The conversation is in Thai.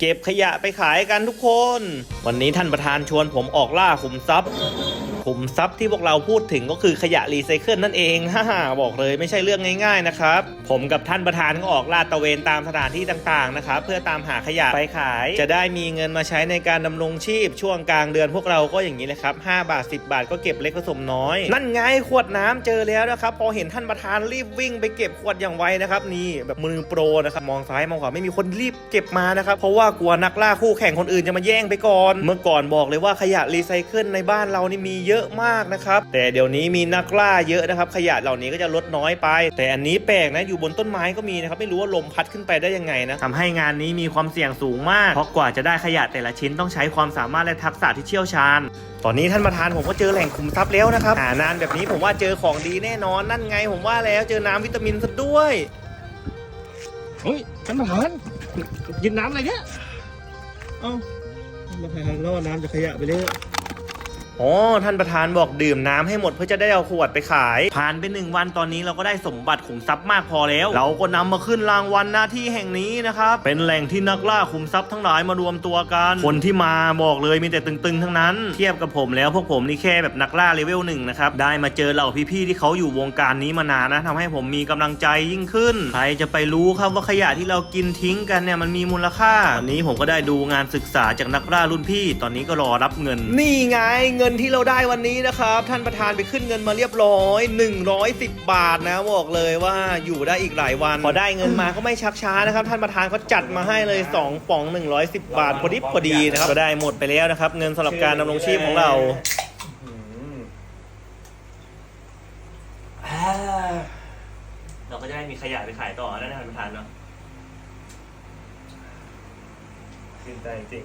เก็บขยะไปขายกันทุกคน วันนี้ท่านประธานชวนผมออกล่าขุมทรัพย์ ขุมทรัพย์ที่พวกเราพูดถึงก็คือขยะรีไซเคิลนั่นเองฮ่าบอกเลยไม่ใช่เรื่องง่าย ๆนะครับ ผมกับท่านประธานก็ออกลาดตระเวนตามสถานที่ต่างๆนะครับเพื่อตามหาขยะไปขาย จะได้มีเงินมาใช้ในการดำรงชีพช่วงกลางเดือนพวกเราก็อย่างนี้เลยครับ5บาท 10 บาทก็เก็บเล็กผสมน้อย นั่นไงขวดน้ำเจอแล้วนะครับพอเห็นท่านประธานรีบวิ่งไปเก็บขวดอย่างไวนะครับนี่แบบมือโปรนะครับมองซ้ายมองขวาไม่มีคนรีบเก็บมานะครับเพราะว่ากลัวนักล่าคู่แข่งคนอื่นจะมาแย่งไปก่อน เมื่อก่อนบอกเลยว่าขยะรีไซเคิลในบ้านเรานี่มีเยอะยอะมากนะครับ แต่เดี๋ยวนี้มีนักล่าเยอะนะครับ ขยะเหล่านี้ก็จะลดน้อยไป แต่อันนี้แปลกนะอยู่บนต้นไม้ก็มีนะครับไม่รู้ว่าลมพัดขึ้นไปได้ยังไงนะทำให้งานนี้มีความเสี่ยงสูงมาก เพราะกว่าจะได้ขยะแต่ละชิ้นต้องใช้ความสามารถและทักษะที่เชี่ยวชาญตอนนี้ท่านประธานผมก็เจอแหล่งขุมทรัพย์แล้วนะครับหานานแบบนี้ผมว่าเจอของดีแน่นอนนั่นไง ผมว่าแล้วเจอน้ำวิตามินซะด้วยเฮ้ยท่านประธานกินน้ำอะไรเนี่ยเอ้าท่านประธานล่อน้ำจากขยะไปเลย อ๋อท่านประธานบอกดื่มน้ำให้หมดเพื่อจะได้เอาขวดไปขาย ผ่านไปหนึ่งวันตอนนี้เราก็ได้สมบัติขุมทรัพย์มากพอแล้ว เราก็นำมาขึ้นรางวัลหน้าที่แห่งนี้นะครับเป็นแหล่งที่นักล่าขุมทรัพย์ทั้งหลายมารวมตัวกันคนที่มาบอกเลยมีแต่ตึงๆ ทั้งนั้น เทียบกับผมแล้วพวกผมนี่แค่แบบนักล่าเลเวลหนึ่งนะครับได้มาเจอเหล่าพี่ๆที่เขาอยู่วงการนี้มานานนะทำให้ผมมีกำลังใจยิ่งขึ้นใครจะไปรู้ครับว่าขยะที่เรากินทิ้งกันเนี่ยมันมีมูลค่าวันนี้ผมก็ได้ดูงานศึกษาจากนักล่ารุ่นพี่ ตอนนี้ก็รอรับเงิน นี่ไงเงินที่เราได้วันนี้นะครับ ท่านประธานไปขึ้นเงินมาเรียบร้อย 110 บาทนะบอกเลยว่าอยู่ได้อีกหลายวัน พอได้เงินมาก็ไม่ชักช้านะครับ ท่านประธานเขาจัดมาให้เลย 2ป๋อง 110 บาทพอดีพอดีนะครับก็ได้หมดไปแล้วนะครับ เงินสำหรับการดำรงชีพของเราเราก็จะได้มีขยะไปขายต่อแล้วนะท่านประธานเนาะชื่นใจจริง